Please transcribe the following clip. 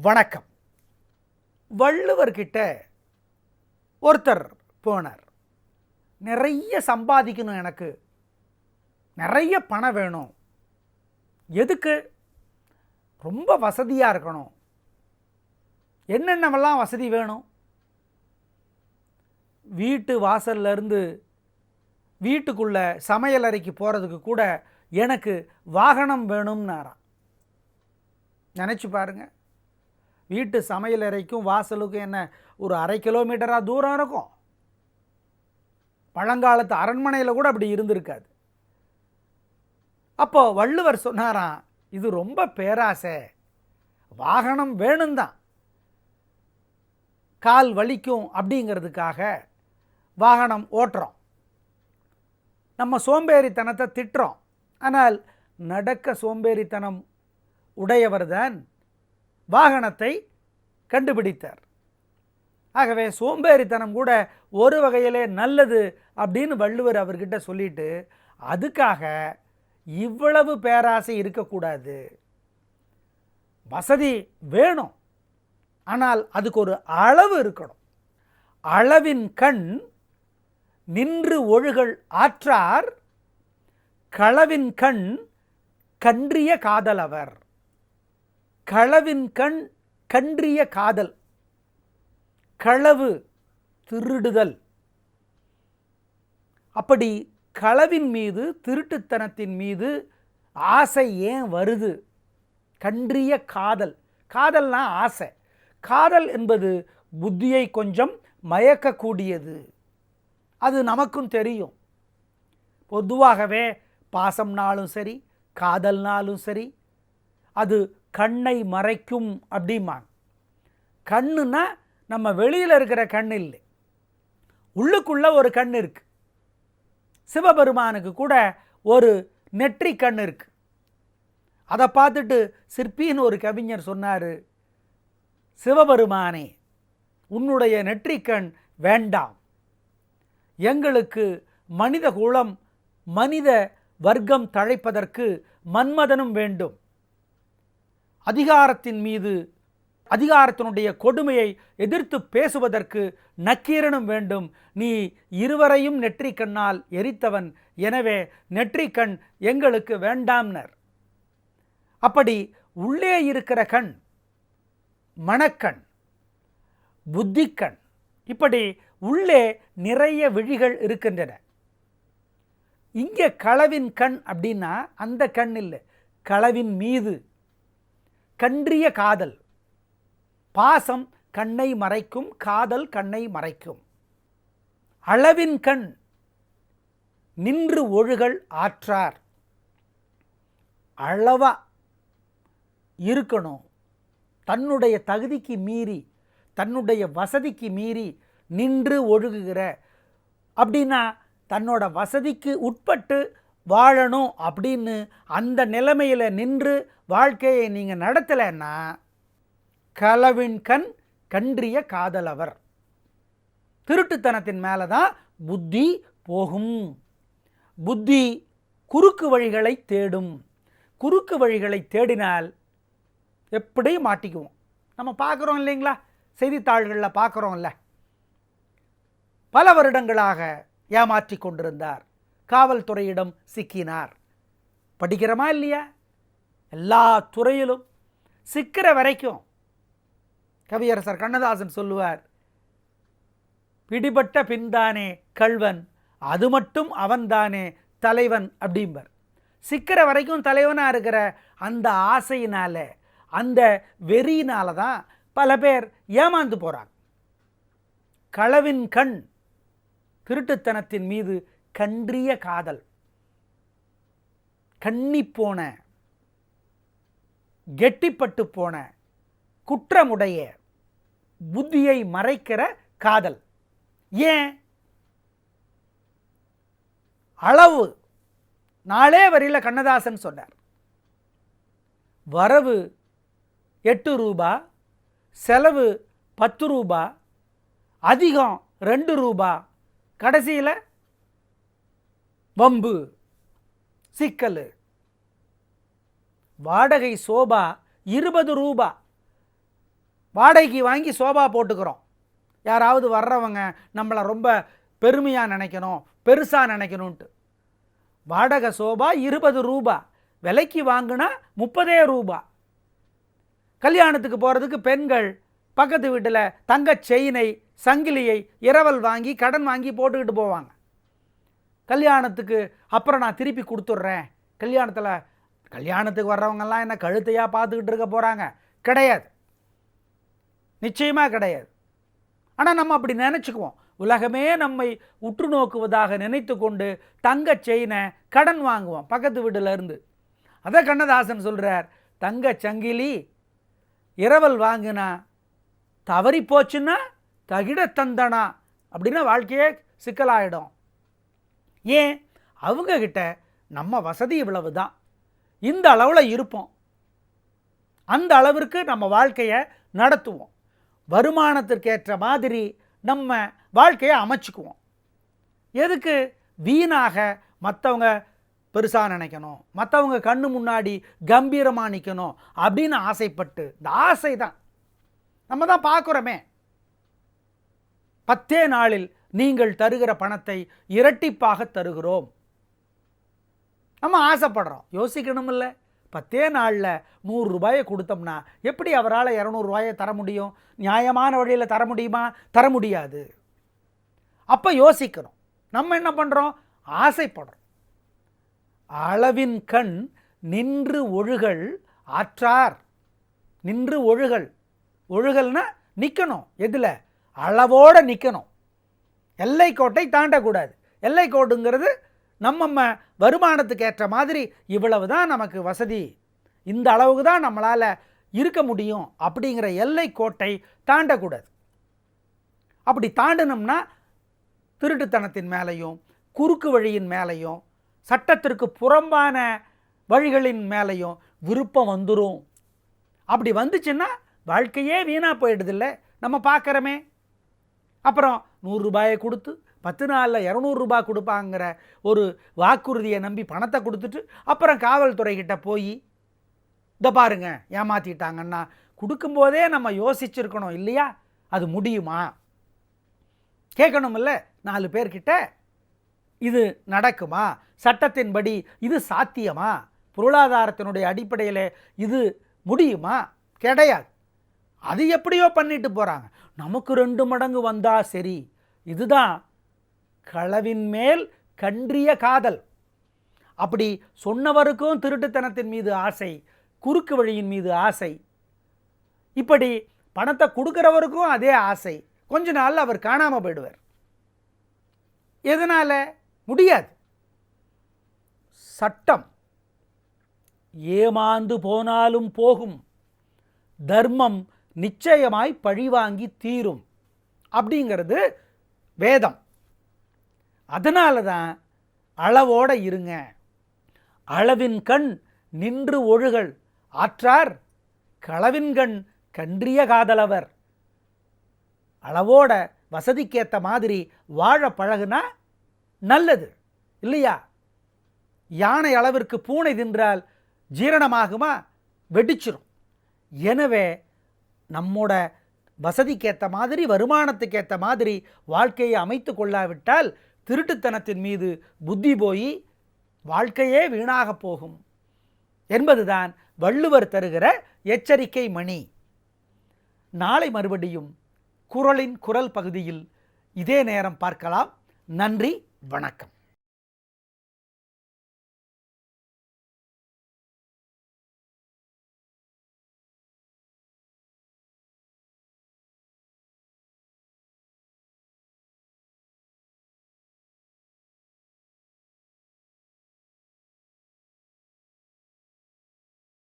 வணக்கம். வள்ளுவர்கிட்ட ஒருத்தர் போனார். நிறைய சம்பாதிக்கணும் எனக்கு. நிறைய பணம் வேணும். எதுக்கு? ரொம்ப வசதியாக இருக்கணும். என்னென்னவெல்லாம் வசதி வேணும்? வீட்டு வாசல்ல இருந்து வீட்டுக்குள்ள சமையலறைக்கு போகிறதுக்கு கூட எனக்கு வாகனம் வேணும்னாராம். நினச்சி பாருங்கள் வீட்டு சமையலறைக்கும் வாசலுக்கும் என்ன? ஒரு அரை கிலோமீட்டராக தூரம் இருக்கும். பழங்காலத்து அரண்மனையில் கூட அப்படி இருந்திருக்காது. அப்போ வள்ளுவர் சொன்னாராம் இது ரொம்ப பேராசை. வாகனம் வேணும்தான் கால் வலிக்கும் அப்படிங்கிறதுக்காக வாகனம் ஓட்டுறோம். நம்ம சோம்பேறித்தனத்தை திட்டுறோம். ஆனால் நடக்க சோம்பேறித்தனம் உடையவர்தான் வாகனத்தை கண்டுபிடித்தார். ஆகவே சோம்பேறித்தனம் கூட ஒரு வகையிலே நல்லது அப்படின்னு வள்ளுவர் அவர்கிட்ட சொல்லிட்டு அதுக்காக இவ்வளவு பேராசை இருக்கக்கூடாது. வசதி வேணும். ஆனால் அதுக்கு ஒரு அளவு இருக்கணும். அளவின் கண் நின்று ஒழுகல் ஆற்றார். களவின் கண் கன்றிய காதலவர். களவின் கண் கன்றிய காதல் களவு திருடுதல். அப்படி களவின் மீது திருட்டுத்தனத்தின் மீது ஆசை ஏன் வருது? கன்றிய காதல். காதல்னா ஆசை. காதல் என்பது புத்தியை கொஞ்சம் மயக்கக்கூடியது. அது நமக்கும் தெரியும். பொதுவாகவே பாசம்னாலும் சரி காதல்னாலும் சரி அது கண்ணை மறைக்கும் அப்படிம்பாங்க. கண்ணுனா நம்ம வெளியில் இருக்கிற கண் இல்லை. உள்ளுக்குள்ளே ஒரு கண் இருக்கு. சிவபெருமானுக்கு கூட ஒரு நெற்றி கண் இருக்கு. அதை பார்த்துட்டு சிற்பின்னு ஒரு கவிஞர் சொன்னார் சிவபெருமானே உன்னுடைய நெற்றிக்கண் வேண்டாம். எங்களுக்கு மனித குலம் மனித வர்க்கம் தழைப்பதற்கு மன்மதனும் வேண்டும். அதிகாரத்தின் மீது அதிகாரத்தினுடைய கொடுமையை எதிர்த்து பேசுவதற்கு நக்கீரனும் வேண்டும். நீ இருவரையும் நெற்றிக்கண்ணால் எரித்தவன் எனவே நெற்றிக்கண் எங்களுக்கு வேண்டாம்னர். அப்படி உள்ளே இருக்கிற கண் மணக்கண் புத்திக்கண் இப்படி உள்ளே நிறைய விழிகள் இருக்கின்றன. இங்கே களவின் கண் அப்படின்னா அந்த கண் இல்லை. களவின் மீது கன்றிய காதல். பாசம் கண்ணை மறைக்கும் காதல் கண்ணை மறைக்கும். அளவின் கண் நின்று ஒழுகல் ஆற்றார். அளவா இருக்கணும். தன்னுடைய தகுதிக்கு மீறி தன்னுடைய வசதிக்கு மீறி நின்று ஒழுகுகிற. அப்படின்னா தன்னோட வசதிக்கு உட்பட்டு வாழணும் அப்படின்னு அந்த நிலைமையில் நின்று வாழ்க்கையை நீங்கள் நடத்தலைன்னா களவின் கண் கன்றிய காதலவர் திருட்டுத்தனத்தின் மேலே தான் புத்தி போகும். புத்தி குறுக்கு வழிகளை தேடும். குறுக்கு வழிகளை தேடினால் எப்படி மாட்டிக்குவோம்? நம்ம பார்க்குறோம் இல்லைங்களா? செய்தித்தாள்களில் பார்க்குறோம்ல. பல வருடங்களாக ஏமாற்றி கொண்டிருந்தார். காவல்துறையிடம் சிக்கினார். படிக்கிறோமா இல்லையா? எல்லா துறையிலும் சிக்கிற வரைக்கும் கவியரசர் கண்ணதாசன் சொல்லுவார் பிடிபட்ட பின்தானே கள்வன் அது மட்டும் அவன்தானே தலைவன் அப்படிம்பர். சிக்கிற வரைக்கும் தலைவனாக இருக்கிற அந்த ஆசையினால் அந்த வெறியினால தான் பல பேர் ஏமாந்து போகிறாங்க களவின் கண் திருட்டுத்தனத்தின் மீது கன்றிய காதல் கன்னிப்போன கெட்டிப்பட்டு போன குற்றமுடைய புத்தியை மறைக்கிற காதல். ஏன்? அளவு. நாளே வரியில் கண்ணதாசன் சொன்னார். வரவு எட்டு ரூபா செலவு பத்து ரூபா அதிகம் ரெண்டு ரூபா கடைசியில் வம்பு சிக்கல். வாடகை சோபா இருபது ரூபா. வாடகைக்கு வாங்கி சோபா போட்டுக்கிறோம். யாராவது வர்றவங்க நம்மளை ரொம்ப பெருமையாக நினைக்கணும் பெருசாக நினைக்கணுன்ட்டு வாடகை சோபா இருபது ரூபா. விலைக்கு வாங்கினா முப்பதே ரூபா. கல்யாணத்துக்கு போகிறதுக்கு பெண்கள் பக்கத்து வீட்டில் தங்கச் செயினை சங்கிலியை இரவல் வாங்கி கடன் வாங்கி போட்டுக்கிட்டு போவாங்க. கல்யாணத்துக்கு அப்புறம் நான் திருப்பி கொடுத்துட்றேன். கல்யாணத்தில் கல்யாணத்துக்கு வர்றவங்கெல்லாம் என்ன கழுத்தையாக பார்த்துக்கிட்டு இருக்க போகிறாங்க கிடையாது. நிச்சயமாக கிடையாது. ஆனால் நம்ம அப்படி நினச்சிக்குவோம். உலகமே நம்மை உற்று நோக்குவதாக நினைத்து கொண்டு தங்கச் செயினை கடன் வாங்குவோம் பக்கத்து வீட்டில் இருந்து. அதை கண்ணதாசன் சொல்கிறார் தங்கச் சங்கிலி இரவல் வாங்கினா தவறி போச்சுன்னா தகிட தந்தனா அப்படின்னா வாழ்க்கையே சிக்கலாயிடும். ஏன்? அவங்கக்கிட்ட நம்ம வசதி இவ்வளவு தான் இந்த அளவில் இருப்போம். அந்த அளவிற்கு நம்ம வாழ்க்கையை நடத்துவோம். வருமானத்திற்கேற்ற மாதிரி நம்ம வாழ்க்கையை அமைச்சுக்குவோம். எதுக்கு? வீணாக மற்றவங்க பெருசாக நினைக்கணும். மற்றவங்க கண்ணு முன்னாடி கம்பீரமாக நிற்கணும் அப்படின்னு ஆசைப்பட்டு இந்த ஆசை தான். நம்ம தான் பார்க்குறோமே பத்தே நாளில் நீங்கள் தருகிற பணத்தை இரட்டிப்பாக தருகிறோம். நம்ம ஆசைப்படுறோம். யோசிக்கணும் இல்லை பத்தே நாளில் நூறு ரூபாயை கொடுத்தோம்னா எப்படி அவரால் இரநூறுவாயை தர முடியும்? நியாயமான வழியில் தர முடியுமா? தர முடியாது. அப்போ யோசிக்கணும். நம்ம என்ன பண்ணுறோம் ஆசைப்படுறோம். அளவின் கண் நின்று ஒழுகல் ஆற்றார். நின்று ஒழுகல். ஒழுகல்னா நிற்கணும் எதில்? அளவோட நிற்கணும் எல்லைக்கோட்டை தாண்டக்கூடாது. எல்லைக்கோடுங்கிறது நம்ம வருமானத்துக்கு ஏற்ற மாதிரி இவ்வளவு தான் நமக்கு வசதி. இந்த அளவுக்கு தான் நம்மளால் இருக்க முடியும் அப்படிங்கிற எல்லை கோட்டை தாண்டக்கூடாது. அப்படி தாண்டினோம்னா திருட்டுத்தனத்தின் மேலேயும் குறுக்கு வழியின் மேலேயும் சட்டத்திற்கு புறம்பான வழிகளின் மேலேயும் விருப்பம் வந்துடும் அப்படி வந்துச்சுன்னா வாழ்க்கையே வீணாக போயிடுதில்ல. நம்ம பார்க்குறோமே அப்புறம் நூறுரூபாயை கொடுத்து பத்து நாளில் இரநூறுபா கொடுப்பாங்கிற ஒரு வாக்குறுதியை நம்பி பணத்தை கொடுத்துட்டு அப்புறம் காவல்துறைக்கிட்ட போய் இதை பாருங்க ஏமாற்றிட்டாங்கன்னா கொடுக்கும்போதே நம்ம யோசிச்சிருக்கணும் இல்லையா? அது முடியுமா? கேட்கணுமில்ல நாலு பேர்கிட்ட இது நடக்குமா? சட்டத்தின்படி இது சாத்தியமா? பொருளாதாரத்தினுடைய அடிப்படையில் இது முடியுமா? கிடையாது. அது எப்படியோ பண்ணிட்டு போகிறாங்க நமக்கு ரெண்டு மடங்கு வந்தால் சரி. இதுதான் களவின் மேல் கன்றிய காதல். அப்படி சொன்னவருக்கும் திருட்டுத்தனத்தின் மீது ஆசை குறுக்கு வழியின் மீது ஆசை. இப்படி பணத்தை கொடுக்குறவருக்கும் அதே ஆசை. கொஞ்ச நாள் அவர் காணாமல் போயிடுவார். எதனால்? முடியாது. சட்டம். ஏமாந்து போனாலும் போகும். தர்மம் நிச்சயமாய் பழிவாங்கி தீரும். அப்படிங்கிறது வேதம். அதனால தான் அளவோட இருங்க. அளவின் கண் நின்று ஒழுகல். ஆற்றார் களவின் கண் கன்றிய காதலவர். அளவோட வசதிக்கேற்ற மாதிரி வாழ பழகுனா நல்லது இல்லையா? யானை அளவிற்கு பூனை தின்றால் ஜீரணமாகுமா? வெடிச்சிரும். எனவே நம்மோட வசதிக்கேற்ற மாதிரி வருமானத்துக்கேற்ற மாதிரி வாழ்க்கையை அமைத்து கொள்ளாவிட்டால் திருட்டுத்தனத்தின் மீது புத்தி போய் வாழ்க்கையே வீணாக போகும் என்பதுதான் வள்ளுவர் தருகிற எச்சரிக்கை மணி. நாளை மறுபடியும் குரலின் குரல் பகுதியில் இதே நேரம் பார்க்கலாம். நன்றி வணக்கம்.